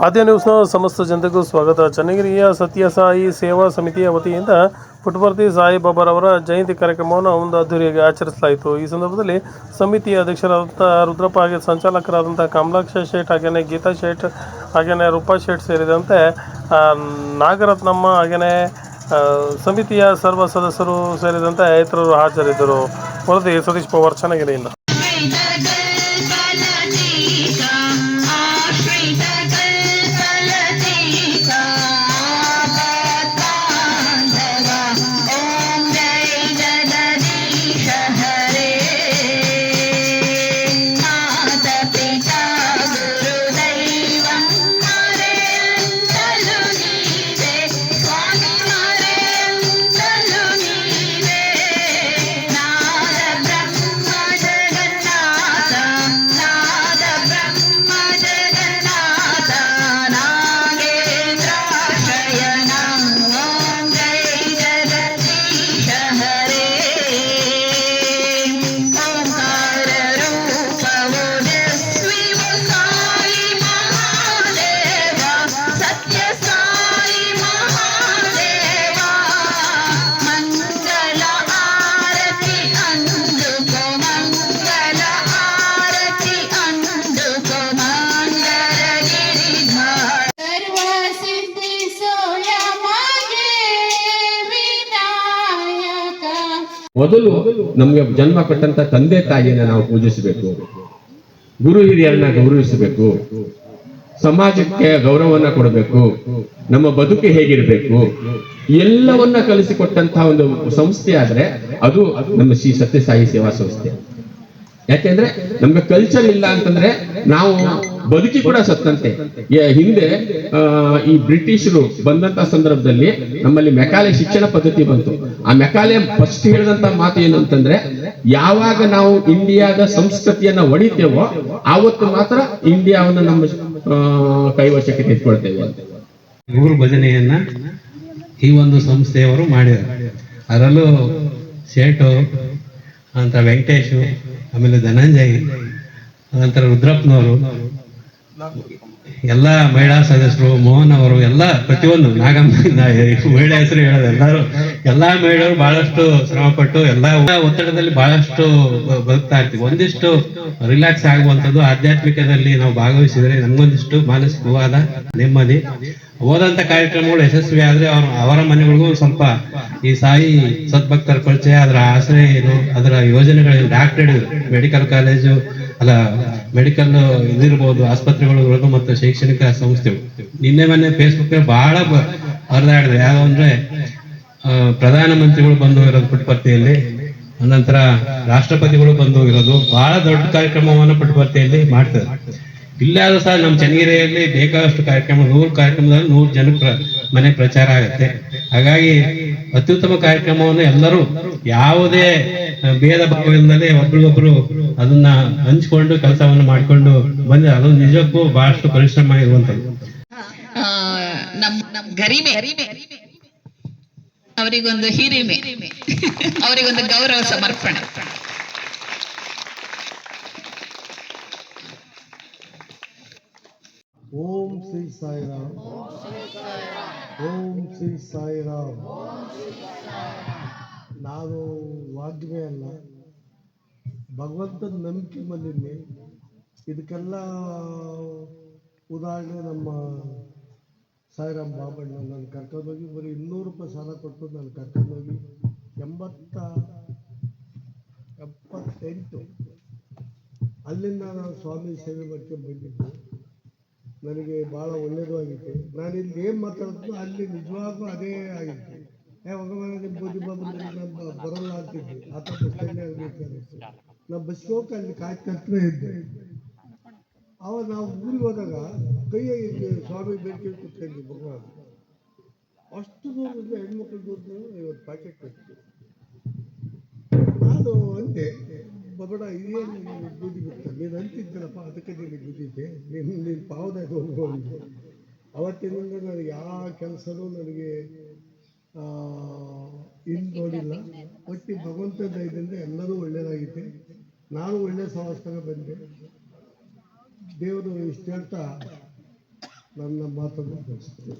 ಆದ್ಯ ನ್ಯೂಸ್ನ ಸಮಸ್ತ ಜನತೆಗೂ ಸ್ವಾಗತ. ಚನ್ನಗಿರಿಯ ಸತ್ಯ ಸಾಯಿ ಸೇವಾ ಸಮಿತಿಯ ವತಿಯಿಂದ ಪುಟ್ಪರ್ತಿ ಸಾಯಿಬಾಬಾರವರ ಜಯಂತಿ ಕಾರ್ಯಕ್ರಮವನ್ನು ಒಂದು ಅದ್ದೂರಿಯಾಗಿ ಆಚರಿಸಲಾಯಿತು. ಈ ಸಂದರ್ಭದಲ್ಲಿ ಸಮಿತಿಯ ಅಧ್ಯಕ್ಷರಾದಂಥ ರುದ್ರಪ್ಪ ಹಾಗೆ ಸಂಚಾಲಕರಾದಂಥ ಕಮಲಾಕ್ಷ ಶೇಟ್ ಹಾಗೆಯೇ ಗೀತಾ ಶೇಟ್ ಹಾಗೆಯೇ ರೂಪಾ ಶೇಟ್ ಸೇರಿದಂತೆ ನಾಗರತ್ನಮ್ಮ ಹಾಗೆಯೇ ಸಮಿತಿಯ ಸರ್ವ ಸದಸ್ಯರು ಸೇರಿದಂತೆ ಇತರರು ಹಾಜರಿದ್ದರು. ವರದಿ ಸತೀಶ್ ಪವಾರ್, ಚನ್ನಗಿರಿಯಿಂದ. ಮೊದಲು ನಮ್ಗೆ ಜನ್ಮ ಕೊಟ್ಟಂತ ತಂದೆ ತಾಯಿಯನ್ನ ನಾವು ಪೂಜಿಸಬೇಕು. ಗುರು ಹಿರಿಯರನ್ನ ಗೌರವಿಸಬೇಕು. ಸಮಾಜಕ್ಕೆ ಗೌರವವನ್ನ ಕೊಡಬೇಕು. ನಮ್ಮ ಬದುಕು ಹೇಗಿರ್ಬೇಕು. ಎಲ್ಲವನ್ನ ಕಲಿಸಿಕೊಟ್ಟಂತಹ ಒಂದು ಸಂಸ್ಥೆ ಆದ್ರೆ ಅದು ನಮ್ಮ ಶ್ರೀ ಸತ್ಯಸಾಯಿ ಸೇವಾ ಸಂಸ್ಥೆ. ಯಾಕೆಂದ್ರೆ ನಮ್ಗೆ ಕಲ್ಚರ್ ಇಲ್ಲ ಅಂತಂದ್ರೆ ನಾವು ಬದುಕಿ ಕೂಡ ಸತ್ತಂತೆ. ಹಿಂದೆ ಈ ಬ್ರಿಟಿಷರು ಬಂದಂತ ಸಂದರ್ಭದಲ್ಲಿ ನಮ್ಮಲ್ಲಿ ಮೆಕಾಲೆ ಶಿಕ್ಷಣ ಪದ್ಧತಿ ಬಂತು. ಆ ಮೆಕಾಲೆ ಫಸ್ಟ್ ಹೇಳಿದಂತ ಮಾತು ಏನು ಅಂತಂದ್ರೆ ಯಾವಾಗ ನಾವು ಇಂಡಿಯಾದ ಸಂಸ್ಕೃತಿಯನ್ನ ಒಡಿತೇವೋ ಆವತ್ತು ಮಾತ್ರ ಇಂಡಿಯಾವನ್ನು ನಮ್ಮ ಕೈವಶಕ್ಕೆ ತೆಗೆದುಕೊಳ್ತೇವೆ ಊರು ಭಜನೆಯನ್ನ ಈ ಒಂದು ಸಂಸ್ಥೆಯವರು ಮಾಡಿದ್ದಾರೆ ಅದರಲ್ಲೂ ಶೇಟು ನಂತರ ವೆಂಕಟೇಶು ಆಮೇಲೆ ಧನಂಜಯ ನಂತರ ರುದ್ರಪ್ಪನವರು. ಎಲ್ಲ ಮಹಿಳಾ ಸದಸ್ಯರು, ಮೋಹನ್ ಅವರು, ಎಲ್ಲ ಪ್ರತಿಯೊಂದು ನಾಗಮ್ಮ ಮಹಿಳಾ ಹೆಸರು ಹೇಳೋದು ಎಲ್ಲರೂ, ಎಲ್ಲಾ ಮಹಿಳೆಯರು ಬಹಳಷ್ಟು ಶ್ರಮ ಪಟ್ಟು ಎಲ್ಲಾ ಒತ್ತಡದಲ್ಲಿ ಬಹಳಷ್ಟು ಬದುಕ್ತಾ ಇರ್ತೀವಿ. ಒಂದಿಷ್ಟು ರಿಲ್ಯಾಕ್ಸ್ ಆಗುವಂಥದ್ದು ಆಧ್ಯಾತ್ಮಿಕದಲ್ಲಿ ನಾವು ಭಾಗವಹಿಸಿದ್ರೆ ನಮ್ಗೊಂದಿಷ್ಟು ಮಾನಸಿಕವಾದ ನೆಮ್ಮದಿ. ಹೋದಂತ ಕಾರ್ಯಕ್ರಮಗಳು ಯಶಸ್ವಿ ಆದ್ರೆ ಅವ್ರ, ಅವರ ಮನೆಗಳಿಗೂ ಸ್ವಲ್ಪ ಈ ಸಾಯಿ ಸದ್ಭಕ್ತರ ಪರಿಚಯ, ಅದರ ಆಶ್ರಯ ಏನು, ಅದರ ಯೋಜನೆಗಳೇನು ಡಾಕ್ಟರ್ ಮೆಡಿಕಲ್ ಕಾಲೇಜು ಅಲ್ಲ ಮೆಡಿಕಲ್ ಇದಿರ್ಬೋದು ಆಸ್ಪತ್ರೆಗಳು ಇರ್ಬೋದು ಮತ್ತು ಶೈಕ್ಷಣಿಕ ಸಂಸ್ಥೆಗಳು. ನಿನ್ನೆ ಮೊನ್ನೆ ಫೇಸ್ಬುಕ್ ಬಹಳ ಹರಿದಾಡಿದೆ. ಯಾವ ಅಂದ್ರೆ ಆ, ಪ್ರಧಾನಮಂತ್ರಿಗಳು ಬಂದು ಇರೋದು ಪುಟ್ಟಪರ್ತಿಯಲ್ಲಿ ನಂತರ ರಾಷ್ಟ್ರಪತಿಗಳು ಬಂದು ಹೋಗಿರೋದು ಬಹಳ ದೊಡ್ಡ ಕಾರ್ಯಕ್ರಮವನ್ನು ಪುಟ್ಟಪರ್ತಿಯಲ್ಲಿ ಮಾಡ್ತಾರೆ. ಇಲ್ಲಾದ್ರೂ ಸಹ ನಮ್ಮ ಚನ್ನಗಿರಿಯಲ್ಲಿ ಬೇಕಾದಷ್ಟು ಕಾರ್ಯಕ್ರಮ ನೂರು ಕಾರ್ಯಕ್ರಮದಲ್ಲಿ ನೂರು ಜನ ಮನೆ ಪ್ರಚಾರ ಆಗುತ್ತೆ. ಹಾಗಾಗಿ ಅತ್ಯುತ್ತಮ ಕಾರ್ಯಕ್ರಮವನ್ನು ಎಲ್ಲರೂ ಯಾವುದೇ ಭೇದ ಭೇದ ಭಾವವಿಲ್ಲದೆ ಒಬ್ರಿಗೊಬ್ರು ಅದನ್ನ ಹಂಚಿಕೊಂಡು ಕೆಲಸವನ್ನು ಮಾಡ್ಕೊಂಡು ಬಂದ್ರೆ ಅದು ನಿಜಕ್ಕೂ ಬಹಳಷ್ಟು ಪರಿಶ್ರಮ ಇರುವಂತದ್ದು ಗರಿಮೆ. ಅವರಿಗೊಂದು ಹಿರಿಮೆ. ಅವರಿಗೊಂದು ಗೌರವ ಸಮರ್ಪಣೆ. ಓಂ ಶ್ರೀ ಸಾಯಿರಾಮ್. ಓಂ ಶ್ರೀ ಸಾಯಿರಾಮ್. ನಾನು ವಾಗ್ಮೇ ಅಲ್ಲ. ಭಗವಂತನ ನಂಬಿಕೆ ಬಂದಿದ್ದೀನಿ ಇದಕ್ಕೆಲ್ಲ ಉದಾಹರಣೆ ನಮ್ಮ ಸಾಯಿರಾಮ್ ಬಾಬಣ್ಣ. ನಾನು ಕರ್ಕೊಂಡೋಗಿ ಬರೀ ಇನ್ನೂರು ರೂಪಾಯಿ ಸಾಲ ಕೊಟ್ಟು ನಾನು ಕರ್ಕೊಂಡೋಗಿ ಎಂಬತ್ತ, ಎಪ್ಪತ್ತೆಂಟು ಅಲ್ಲಿಂದ ನಾನು ಸ್ವಾಮಿ ಸೇವೆ ಮಾಡ್ಕೊಂಡು ಬಂದಿದ್ದು. ನನಗೆ ಭಾಳ ಒಳ್ಳೆಯದು ಆಗಿತ್ತು. ನಾನು ಇಲ್ಲಿ ಏನು ಮಾತಾಡ್ತೀನಿ ಅಲ್ಲಿ ನಿಜವಾಗೂ ಅದೇ ಆಗಿತ್ತು. ಏ ಹೋಗಮ್ಮ ನಿಮ್ಮ ಬುದ್ಧಿ ಬಂದ್ರೆ ನಮ್ಮ ಬರಲ್ಲ ಅಂತಿದ್ದೆ. ಆತ ಬಸ್ ಸ್ಟ್ಯಾಂಡೇ ಆಗಿರ್ತಾರೆ ನಾವು ಬಸ್ ಹೋಗಿ ಅಲ್ಲಿ ಕಾಯ್ತಾ ಇದ್ದೆ. ಅವಾಗ ನಾವು ಊರಿಗೆ ಹೋದಾಗ ಕೈಯಾಗಿ ಸ್ವಾಮಿ ಬೆಂಕಿ ಕೂತ್ಕೊಂಡ್ವಿ ಭಗವಾನ್. ಅಷ್ಟು ದೂರದಿಂದ ಹೆಣ್ಮಕ್ಳು ದೂರದಿಂದ ಇವತ್ತು ಪ್ಯಾಕೆಟ್ ಕೊಟ್ಟು ಬಬಡ ಇದೇನು ನೀನು ಬೂದಿ ಬಿಟ್ಟ ನೀನು ಅಂತಿದ್ದಲ್ಲಪ್ಪ ಅದಕ್ಕೆ ನಿನಗೆ ಬಿದ್ದಿದ್ದೆ ನೀನು ನೀನು ಪಾವದಾಗ ಹೋಗ್ಬೋದು ಅವತ್ತಿನಿಂದ ನನಗೆ ಯಾವ ಕೆಲಸನೂ ನನಗೆ ಇಲ್ಲಿ ನೋಡಿಲ್ಲ. ಒಟ್ಟಿ ಭಗವಂತ ದಯದಿಂದ ಎಲ್ಲರೂ ಒಳ್ಳೆಯದಾಗಿದೆ ನಾನು ಒಳ್ಳೆಯ ಸಹವಾಸದಾಗ ಬಂದೆ. ದೇವರು ಇಷ್ಟು ಹೇಳ್ತಾ ನನ್ನ ಮಾತನ್ನು ಮುಗಿಸ್ತೇನೆ.